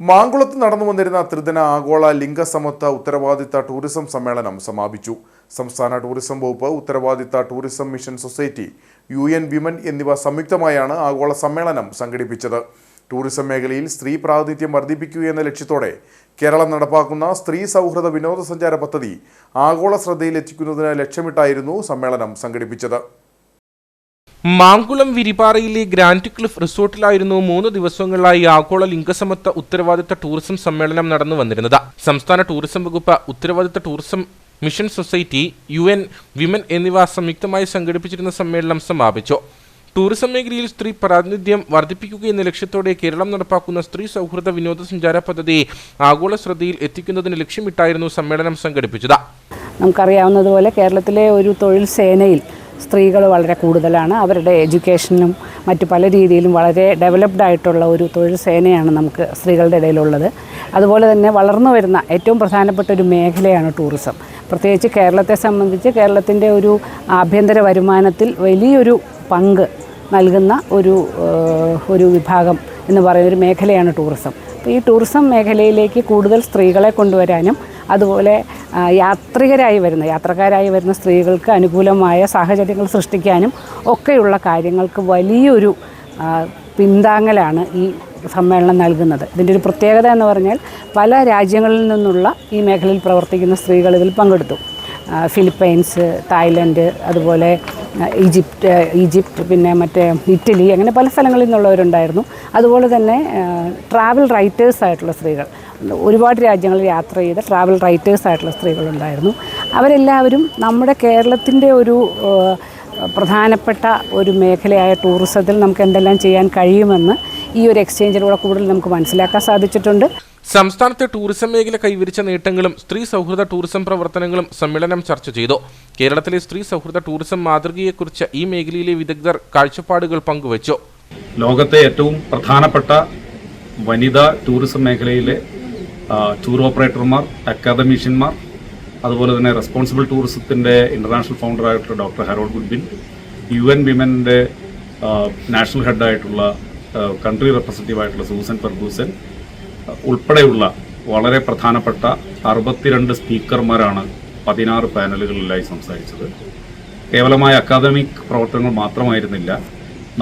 മാങ്കുളത്ത് നടന്നു വന്നിരുന്ന ത്രിദിന ആഗോള ലിംഗസമത്വ ഉത്തരവാദിത്ത ടൂറിസം സമ്മേളനം സമാപിച്ചു. സംസ്ഥാന ടൂറിസം വകുപ്പ് ഉത്തരവാദിത്ത tourism mission society UN Women women എന്നിവ സംയുക്തമായാണ് ആഗോള സമ്മേളനം സംഘടിപ്പിച്ചത്. ടൂറിസം മേഖലയിൽ സ്ത്രീ പ്രാതിനിധ്യം വർദ്ധിപ്പിക്കുക എന്ന ലക്ഷ്യത്തോടെ കേരളം നടപ്പാക്കുന്ന സ്ത്രീ സൗഹൃദ വിനോദസഞ്ചാര പദ്ധതി ആഗോള ശ്രദ്ധയിലെത്തിക്കുന്നതിന് ലക്ഷ്യമിട്ടായിരുന്നു സമ്മേളനം സംഘടിപ്പിച്ചത്. മാങ്കുളം വിരിപാറയിലെ ഗ്രാൻഡ് ക്ലിഫ് റിസോർട്ടിലായിരുന്നു മൂന്ന് ദിവസങ്ങളിലായി ആഗോള ലിംഗസമത്വ ഉത്തരവാദിത്ത ടൂറിസം സമ്മേളനം നടന്നു വന്നിരുന്നത്. സംസ്ഥാന ടൂറിസം വകുപ്പ് ഉത്തരവാദിത്ത tourism mission society UN Women women എന്നിവ സംയുക്തമായി സംഘടിപ്പിച്ചിരുന്ന സമ്മേളനം സമാപിച്ചു. ടൂറിസം മേഖലയിൽ സ്ത്രീ പ്രാതിനിധ്യം വർദ്ധിപ്പിക്കുക എന്ന ലക്ഷ്യത്തോടെ കേരളം നടപ്പാക്കുന്ന സ്ത്രീ സൗഹൃദ വിനോദസഞ്ചാര പദ്ധതി ആഗോള ശ്രദ്ധയിൽ എത്തിക്കുന്നതിന് ലക്ഷ്യമിട്ടായിരുന്നു സമ്മേളനം സംഘടിപ്പിച്ചത്. നമുക്കറിയാവുന്നതുപോലെ കേരളത്തിലെ ഒരു തൊഴിൽ സേനയിൽ സ്ത്രീകൾ വളരെ കൂടുതലാണ്. അവരുടെ എഡ്യൂക്കേഷനും മറ്റു പല രീതിയിലും വളരെ ഡെവലപ്ഡ് ആയിട്ടുള്ള ഒരു തൊഴിൽ സേനയാണ് നമുക്ക് സ്ത്രീകളുടെ ഇടയിലുള്ളത്. അതുപോലെ തന്നെ വളർന്നു വരുന്ന ഏറ്റവും പ്രധാനപ്പെട്ട ഒരു മേഖലയാണ് ടൂറിസം. പ്രത്യേകിച്ച് കേരളത്തെ സംബന്ധിച്ച് കേരളത്തിന്റെ ഒരു ആഭ്യന്തര വരുമാനത്തിൽ വലിയൊരു പങ്ക് നൽകുന്ന ഒരു ഒരു വിഭാഗം എന്ന് പറയുന്ന ഒരു മേഖലയാണ് ടൂറിസം. അപ്പോൾ ഈ ടൂറിസം മേഖലയിലേക്ക് കൂടുതൽ സ്ത്രീകളെ കൊണ്ടുവരാനും അതുപോലെ യാത്രികരായി വരുന്ന യാത്രക്കാരായി വരുന്ന സ്ത്രീകൾക്ക് അനുകൂലമായ സാഹചര്യങ്ങൾ സൃഷ്ടിക്കാനും ഒക്കെയുള്ള കാര്യങ്ങൾക്ക് വലിയൊരു പിന്താങ്ങലാണ് ഈ സമ്മേളനം നൽകുന്നത്. ഇതിന്റെ ഒരു പ്രത്യേകത എന്ന് പറഞ്ഞാൽ പല രാജ്യങ്ങളിൽ നിന്നുള്ള ഈ മേഖലയിൽ പ്രവർത്തിക്കുന്ന സ്ത്രീകൾ ഇതിൽ പങ്കെടുത്തു. ഫിലിപ്പൈൻസ് തായ്ലൻഡ് അതുപോലെ ഈജിപ്റ്റ് ഈജിപ്റ്റ് പിന്നെ മറ്റേ ഇറ്റലി അങ്ങനെ പല സ്ഥലങ്ങളിൽ നിന്നുള്ളവരുണ്ടായിരുന്നു. അതുപോലെ തന്നെ ട്രാവൽ റൈറ്റേഴ്സ് ആയിട്ടുള്ള സ്ത്രീകൾ. ഒരുപാട് രാജ്യങ്ങളിൽ യാത്ര ചെയ്ത ട്രാവൽ റൈറ്റേഴ്സ് ആയിട്ടുള്ള സ്ത്രീകളുണ്ടായിരുന്നു. അവരെല്ലാവരും നമ്മുടെ കേരളത്തിന്റെ ഒരു പ്രധാനപ്പെട്ട ഒരു മേഖലയായ ടൂറിസത്തിൽ നമുക്ക് എന്തെല്ലാം ചെയ്യാൻ കഴിയുമെന്ന് ഈ ഒരു എക്സ്ചേഞ്ചിലൂടെ കൂടുതൽ നമുക്ക് മനസ്സിലാക്കാൻ സാധിച്ചിട്ടുണ്ട്. സംസ്ഥാനത്തെ ടൂറിസം മേഖല കൈവരിച്ച നേട്ടങ്ങളും സ്ത്രീ സൗഹൃദ ടൂറിസം പ്രവർത്തനങ്ങളും സമ്മേളനം ചർച്ച ചെയ്തു. കേരളത്തിലെ സ്ത്രീ സൗഹൃദ ടൂറിസം മാതൃകയെക്കുറിച്ച് ഈ മേഖലയിലെ വിദഗ്ധർ കാഴ്ചപ്പാടുകൾ പങ്കുവച്ചു. ലോകത്തെ ഏറ്റവും പ്രധാനപ്പെട്ട വനിതാ ടൂറിസം മേഖലയിലെ ടൂർ ഓപ്പറേറ്റർമാർ അക്കാദമീഷ്യന്മാർ അതുപോലെ തന്നെ റെസ്പോൺസിബിൾ ടൂറിസത്തിന്റെ ഇന്റർനാഷണൽ ഫൗണ്ടറായിട്ടുള്ള ഡോക്ടർ ഹരോൾഡ് ഗുഡ്ബിൻ യു എൻ വിമന്റെ നാഷണൽ ഹെഡായിട്ടുള്ള കൺട്രി റെപ്രസെന്റീവ് ആയിട്ടുള്ള സൂസൻ ഫെർഗൂസൻ ഉൾപ്പെടെയുള്ള വളരെ പ്രധാനപ്പെട്ട അറുപത്തിരണ്ട് സ്പീക്കർമാരാണ് പതിനാറ് പാനലുകളിലായി സംസാരിച്ചത്. കേവലമായ അക്കാദമിക് പ്രവർത്തനങ്ങൾ മാത്രമായിരുന്നില്ല.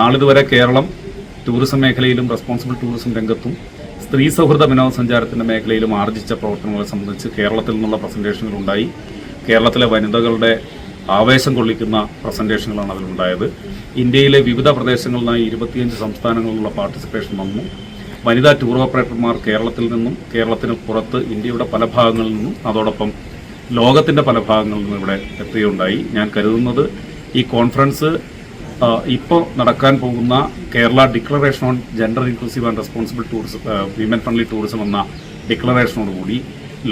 നാളിതുവരെ കേരളം ടൂറിസം മേഖലയിലും റെസ്പോൺസിബിൾ ടൂറിസം രംഗത്തും സ്ത്രീ സൗഹൃദ വിനോദസഞ്ചാരത്തിന്റെ മേഖലയിലും ആർജിച്ച പ്രവർത്തനങ്ങളെ സംബന്ധിച്ച് കേരളത്തിൽ നിന്നുള്ള പ്രസന്റേഷനുകൾ ഉണ്ടായി കേരളത്തിലെ വനിതകളുടെ ആവേശം കൊള്ളിക്കുന്ന പ്രസന്റേഷനുകളാണ് അതിലുണ്ടായത്. ഇന്ത്യയിലെ വിവിധ പ്രദേശങ്ങളിൽ നിന്നായി ഇരുപത്തിയഞ്ച് സംസ്ഥാനങ്ങളിലുള്ള പാർട്ടിസിപ്പേഷൻ വന്നു. വനിതാ ടൂർ ഓപ്പറേറ്റർമാർ കേരളത്തിൽ നിന്നും കേരളത്തിന് പുറത്ത് ഇന്ത്യയുടെ പല ഭാഗങ്ങളിൽ നിന്നും അതോടൊപ്പം ലോകത്തിന്റെ പല ഭാഗങ്ങളിൽ നിന്നും ഇവിടെ എത്തുകയുണ്ടായി. ഞാൻ കരുതുന്നത് ഈ കോൺഫറൻസ് ഇപ്പോൾ നടക്കാൻ പോകുന്ന Kerala declaration on gender inclusive and responsible tourism women friendly tourism എന്ന ഡിക്ലറേഷനോടുകൂടി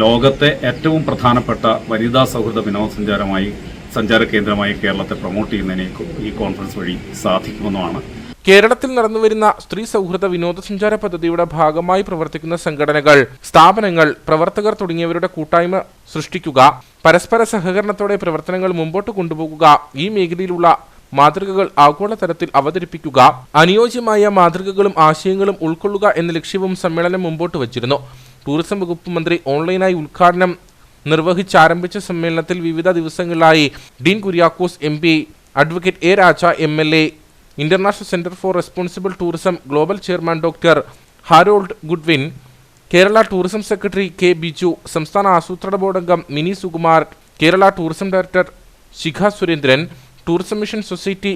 ലോകത്തെ ഏറ്റവും പ്രധാനപ്പെട്ട വനിതാ സൗഹൃദ വിനോദസഞ്ചാരമായി സഞ്ചാര കേന്ദ്രമായി കേരളത്തെ പ്രൊമോട്ട് ചെയ്യുന്നതിനെ ഈ കോൺഫറൻസ് വഴി സാധിക്കുമെന്നുമാണ്. കേരളത്തിൽ നടന്നുവരുന്ന സ്ത്രീ സൗഹൃദ വിനോദസഞ്ചാര പദ്ധതിയുടെ ഭാഗമായി പ്രവർത്തിക്കുന്ന സംഘടനകൾ സ്ഥാപനങ്ങൾ പ്രവർത്തകർ തുടങ്ങിയവരുടെ കൂട്ടായ്മ സൃഷ്ടിക്കുക പരസ്പര സഹകരണത്തോടെ പ്രവർത്തനങ്ങൾ മുമ്പോട്ട് കൊണ്ടുപോകുക ഈ മേഖലയിലുള്ള മാതൃകകൾ ആഗോളതലത്തിൽ അവതരിപ്പിക്കുക അനുയോജ്യമായ മാതൃകകളും ആശയങ്ങളും ഉൾക്കൊള്ളുക എന്ന ലക്ഷ്യവും സമ്മേളനം മുമ്പോട്ട് വച്ചിരുന്നു. ടൂറിസം വകുപ്പ് മന്ത്രി ഓൺലൈനായി ഉദ്ഘാടനം നിർവഹിച്ചാരംഭിച്ച സമ്മേളനത്തിൽ വിവിധ ദിവസങ്ങളിലായി Dean Kuriakose M P advocate A Raja M L A international centre for responsible tourism global chairman doctor Harold Goodwin Kerala tourism secretary K Biju സംസ്ഥാന ആസൂത്രണ ബോർഡംഗം Mini Sukumar Kerala tourism director Shikha Surendran tourism mission society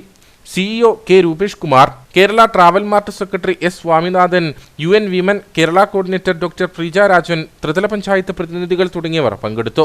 CEO K Rupesh Kumar Kerala travel mart secretary S Swaminathan U N women Kerala coordinator doctor Preeja Rajan ത്രിതല പഞ്ചായത്ത് പ്രതിനിധികൾ തുടങ്ങിയവർ പങ്കെടുത്തു.